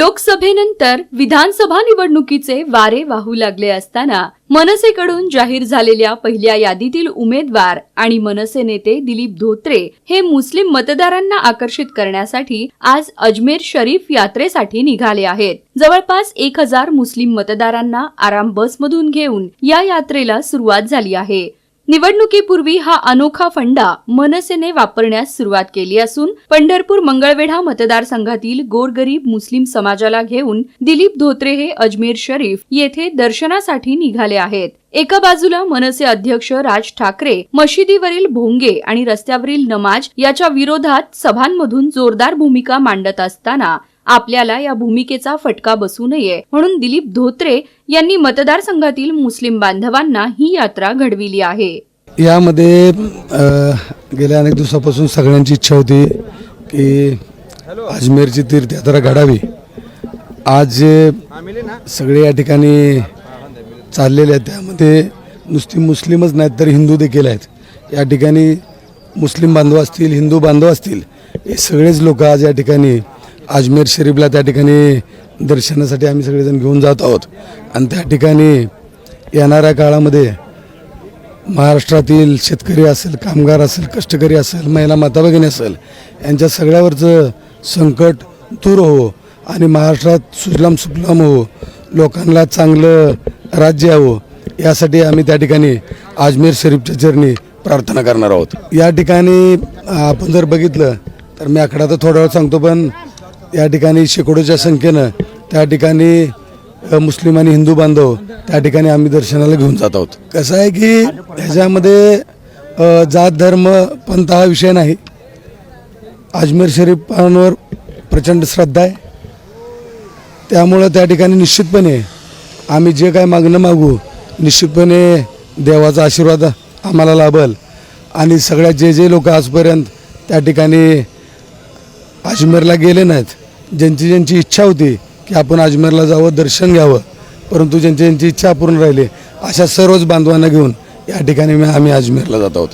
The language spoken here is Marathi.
लोकसभेनंतर विधानसभा निवडणुकीचे वारे वाहू लागले असताना मनसेकडून जाहीर झालेल्या पहिल्या यादीतील उमेदवार आणि मनसे नेते दिलीप धोत्रे हे मुस्लिम मतदारांना आकर्षित करण्यासाठी आज अजमेर शरीफ यात्रेसाठी निघाले आहेत. जवळपास एक हजार मुस्लिम मतदारांना आराम बसमधून घेऊन या यात्रेला सुरुवात झाली आहे. निवडणुकीपूर्वी हा अनोखा फंडा मनसेने वापरण्यास सुरुवात केली असून पंढरपूर मंगळवेढा मतदारसंघातील गोरगरीब मुस्लिम समाजाला घेऊन दिलीप धोत्रे हे अजमेर शरीफ येथे दर्शनासाठी निघाले आहेत. एका बाजूला मनसे अध्यक्ष राज ठाकरे मशिदीवरील भोंगे आणि रस्त्यावरील नमाज याच्या विरोधात सभांमधून जोरदार भूमिका मांडत असताना आपल्याला या भूमिकेचा फटका बसू नये म्हणून दिलीप धोत्रे यांनी मतदारसंघातील मुस्लिम बांधवांना ही यात्रा घडविली आहे. यामध्ये गेल्या अनेक दिवसापासून सगळ्यांची इच्छा होती की अजमेरची तीर्थयात्रा घडावी. आज जे सगळे या ठिकाणी चाललेले आहेत. त्यामध्ये नुसती मुस्लिमच नाहीत तर हिंदू देखील आहेत. या ठिकाणी मुस्लिम बांधव असतील हिंदू बांधव असतील हे सगळेच लोक आज या ठिकाणी अजमेर शरीफला त्या ठिकाणी दर्शनासाठी आम्ही सगळेजण घेऊन जात आहोत. आणि त्या ठिकाणी येणाऱ्या काळामध्ये महाराष्ट्रातील शेतकरी असेल कामगार असेल कष्टकरी असेल महिला माता भगिनी असेल यांच्या सगळ्यावरचं संकट दूर हो आणि महाराष्ट्रात सुजलाम सुफलाम हो लोकांना चांगलं राज्य यावं. यासाठी आम्ही त्या ठिकाणी अजमेर शरीफच्या चरणी प्रार्थना करणार आहोत. या ठिकाणी आपण जर बघितलं तर मी आकडा तर थोडा वेळ सांगतो पण या ठिकाणी शेकडोच्या संख्येनं त्या ठिकाणी मुस्लिम आणि हिंदू बांधव त्या ठिकाणी आम्ही दर्शनाला घेऊन जात आहोत. कसं आहे की ह्याच्यामध्ये जात धर्म पंथ हा विषय नाही. अजमेर शरीफांवर प्रचंड श्रद्धा आहे. त्यामुळं त्या ठिकाणी निश्चितपणे आम्ही जे काय मागणं मागू निश्चितपणे देवाचा आशीर्वाद आम्हाला लाभल. आणि सगळ्यात जे जे लोक आजपर्यंत त्या ठिकाणी अजमेरला गेले नाहीत ज्यांची ज्यांची इच्छा होती की आपण अजमेरला जावं दर्शन घ्यावं परंतु ज्यांची ज्यांची इच्छा पूर्ण राहिली अशा सर्वच बांधवांना घेऊन या ठिकाणी आम्ही अजमेरला जात आहोत.